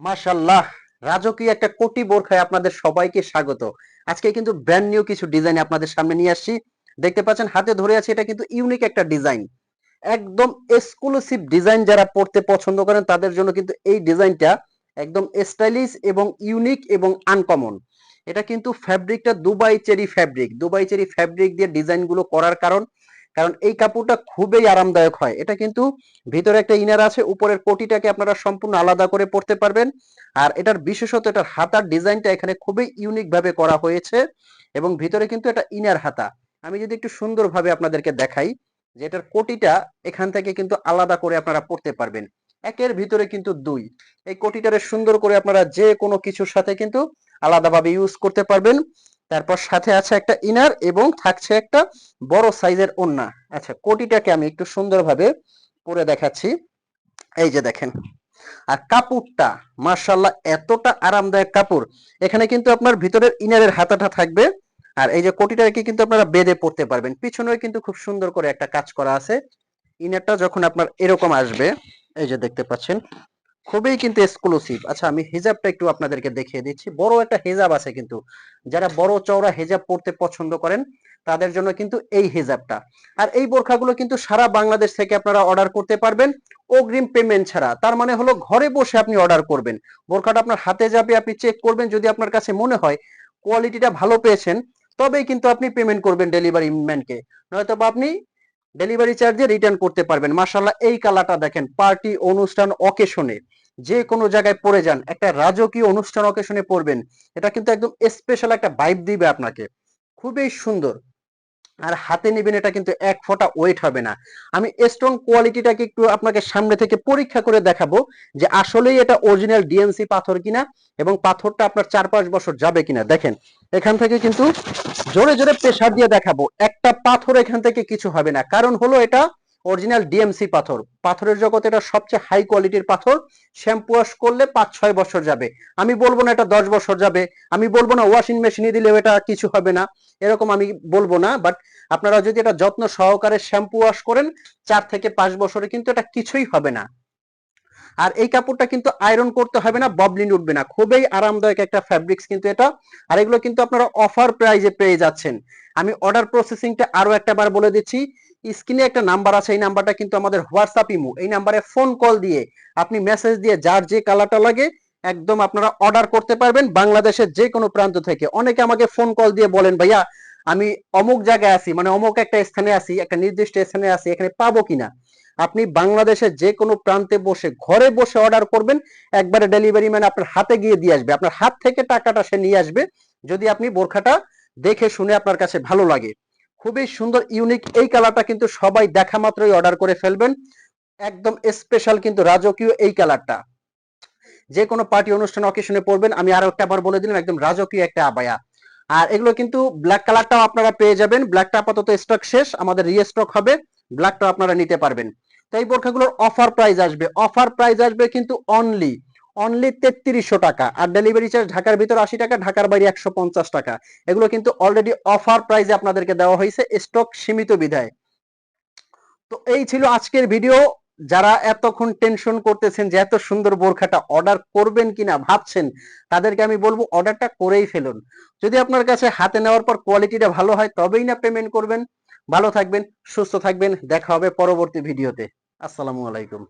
মাশাল্লাহ রাজকীয় একটা কোটি বোরখায় আপনাদের সবাইকে স্বাগত। আজকে কিন্তু ব্র্যান্ড নিউ কিছু ডিজাইন আপনাদের সামনে নিয়ে আসছি। দেখতে পাচ্ছেন, হাতে ধরে আছে এটা কিন্তু ইউনিক একটা ডিজাইন একদম এক্সক্লুসিভ ডিজাইন যারা পড়তে পছন্দ করেন, তাদের জন্য কিন্তু এই ডিজাইনটা একদম স্টাইলিশ এবং ইউনিক এবং আনকমন এটা কিন্তু ফ্যাব্রিকটা Dubai cherry fabric Dubai cherry fabric দিয়ে ডিজাইনগুলো করার কারণ। কারণ এই কাপড়টা খুবই আরামদায়ক হয়। এটা কিন্তু ভিতরে একটা ইনার আছে, উপরের কোটিটাকে আপনারা সম্পূর্ণ আলাদা করে পড়তে পারবেন। আর এটার বিশেষত এটার হাতার ডিজাইনটা এখানে খুবই ইউনিক ভাবে করা হয়েছে এবং ভিতরে কিন্তু এটা ইনার হাতা। আমি যদি একটু সুন্দরভাবে আপনাদেরকে দেখাই যে এটার কোটিটা এখান থেকে কিন্তু আলাদা করে আপনারা পড়তে পারবেন। একের ভিতরে কিন্তু দুই। এই কোটিটারে সুন্দর করে আপনারা যে কোনো কিছুর সাথে কিন্তু আলাদাভাবে ইউজ করতে পারবেন। তারপর সাথে আছে একটা ইনার এবং থাকছে একটা বড় সাইজের ওন্না আচ্ছা কোটিটাকে আমি একটু সুন্দরভাবে পরে দেখাচ্ছি। এই যে দেখেন। আর কাপড়টা মার্শাল্লাহ এতটা আরামদায়ক কাপড়। এখানে কিন্তু আপনার ভিতরের ইনারের হাতাটা থাকবে। আর এই যে কোটিটাকে কিন্তু আপনারা বেঁধে পড়তে পারবেন। পিছনেও কিন্তু খুব সুন্দর করে একটা কাজ করা আছে। ইনারটা যখন আপনার এরকম আসবে, এই যে দেখতে পাচ্ছেন খুবই কিন্তু এক্সক্লুসিভ আচ্ছা আমি হিজাবটা একটু আপনাদেরকে দেখিয়ে দিচ্ছি। বড় একটা হিজাব আছে কিন্তু। যারা বড় চওড়া হিজাব পড়তে পছন্দ করেন, তাদের জন্য কিন্তু এই হিজাবটা। আর এই বোরখাগুলো কিন্তু সারা বাংলাদেশ থেকে আপনারা অর্ডার করতে পারবেন। অগ্রিম পেমেন্ট ছাড়া। তার মানে হলো ঘরে বসে আপনি অর্ডার করবেন। বোরখাটা আপনার হাতে যাবে, আপনি চেক করবেন। যদি আপনার কাছে মনে হয় কোয়ালিটিটা ভালো পেয়েছেন, তবেই কিন্তু আপনি পেমেন্ট করবেন ডেলিভারি ম্যানকে নয়তো বা আপনি ডেলিভারি চার্জ দিয়ে রিটার্ন করতে পারবেন। মার্শাল্লাহ এই কালারটা দেখেন পার্টি অনুষ্ঠান অকেশনে যে কোনো জায়গায় পরে যান, একটা রাজকীয় অনুষ্ঠান অকেশনে পরবেন এটা কিন্তু একদম স্পেশাল একটা ভাইব দিবে আপনাকে। খুবই সুন্দর। আর হাতে নেবেন এটা কিন্তু এক ফোঁটা ওয়েট হবে না। আমি স্টোন কোয়ালিটিটাকে একটু আপনাকে সামনে থেকে পরীক্ষা করে দেখাবো যে আসলেই এটা অরিজিনাল ডিএনসি পাথর কিনা এবং পাথরটা আপনার চার পাঁচ বছর যাবে কিনা। দেখেন, এখান থেকে কিন্তু জোরে জোরে প্রেসার দিয়ে দেখাবো। একটা পাথর এখান থেকে কিছু হবে না। কারণ হলো এটা অরিজিনাল ডিএমসি পাথর। পাথরের জগতে এটা সবচেয়ে হাই কোয়ালিটির পাথর। শ্যাম্পু ওয়াশ করলে পাঁচ, ছয় বছর যাবে। আমি বলব না এটা দশ বছর যাবে। আমি বলব না ওয়াশিং মেশিনে দিলে এটা কিছু হবে না। এরকম আমি বলব না বাট আপনারা যদি এটা যত্ন সহকারে শ্যাম্পু ওয়াশ করেন, চার থেকে পাঁচ বছরে কিন্তু এটা কিছুই হবে না। আর এই কাপড়টা কিন্তু আয়রন করতে হবে না ববলিন উঠবে না। খুবই আরামদায়ক একটা ফ্যাব্রিক্স কিন্তু এটা। আর এগুলো কিন্তু আপনারা অফার প্রাইজে পেয়ে যাচ্ছেন। আমি অর্ডার প্রসেসিংটা আরও একটা বার বলে দিচ্ছি। স্ক্রিনে একটা নাম্বার আছে, এই নাম্বারটা কিন্তু আমাদের হোয়াটসঅ্যাপ ইমো। এই নাম্বারে ফোন কল দিয়ে আপনি মেসেজ দিয়ে যার যে কালারটা লাগে, একদম আপনারা অর্ডার করতে পারবেন বাংলাদেশের যে কোনো প্রান্ত থেকে। অনেকে আমাকে ফোন কল দিয়ে বলেন, ভাইয়া, আমি অমুক জায়গায় আছি মানে অমুক একটা স্থানে আছি, একটা নির্দিষ্ট স্থানে আছি, এখানে পাবো কিনা? আপনি বাংলাদেশের যে কোনো প্রান্তে বসে, ঘরে বসে অর্ডার করবেন, একবারে ডেলিভারি ম্যান আপনার হাতে গিয়ে দিয়ে আসবে। আপনার হাত থেকে টাকাটা সে নিয়ে আসবে, যদি আপনি বোরখাটা দেখে শুনে আপনার কাছে ভালো লাগে। খুবই সুন্দর ইউনিক এই কালারটা কিন্তু সবাই দেখা মাত্রই অর্ডার করে ফেলবেন। একদম স্পেশাল কিন্তু রাজকীয় এই কালারটা যে কোনো পার্টি অনুষ্ঠান অকেশনে পড়বেন আমি আরও একটা বার বলে দিলাম, একদম রাজকীয় একটা আবায়া। আর এগুলো কিন্তু ব্ল্যাক কালারটাও আপনারা পেয়ে যাবেন। ব্ল্যাকটা আপাতত স্টক শেষ, আমাদের রিস্টক হবে ব্ল্যাকটা আপনারা নিতে পারবেন। তো এই বোরখাগুলোর অফার প্রাইস আসবে। অফার প্রাইস আসবে কিন্তু অনলি অনলি তেত্রিশশো টাকা। আর ডেলিভারি চার্জ ঢাকার ভিতরে আশি টাকা, ঢাকার বাইরে একশো পঞ্চাশ টাকা। এগুলো কিন্তু অলরেডি অফার প্রাইসে আপনাদেরকে দেওয়া হয়েছে স্টক সীমিত বিধায়। তো এই ছিল আজকের ভিডিও যারা এতক্ষণ টেনশন করতেছেন যে এত সুন্দর বোরখাটা অর্ডার করবেন কিনা, ভাবছেন, তাদেরকে আমি বলব অর্ডারটা করেই ফেলুন। যদি আপনার কাছে হাতে নেওয়ার পর কোয়ালিটিটা ভালো হয়, তবেই না পেমেন্ট করবেন। ভালো থাকবেন, সুস্থ থাকবেন। দেখা হবে পরবর্তী ভিডিওতে আসসালামু আলাইকুম।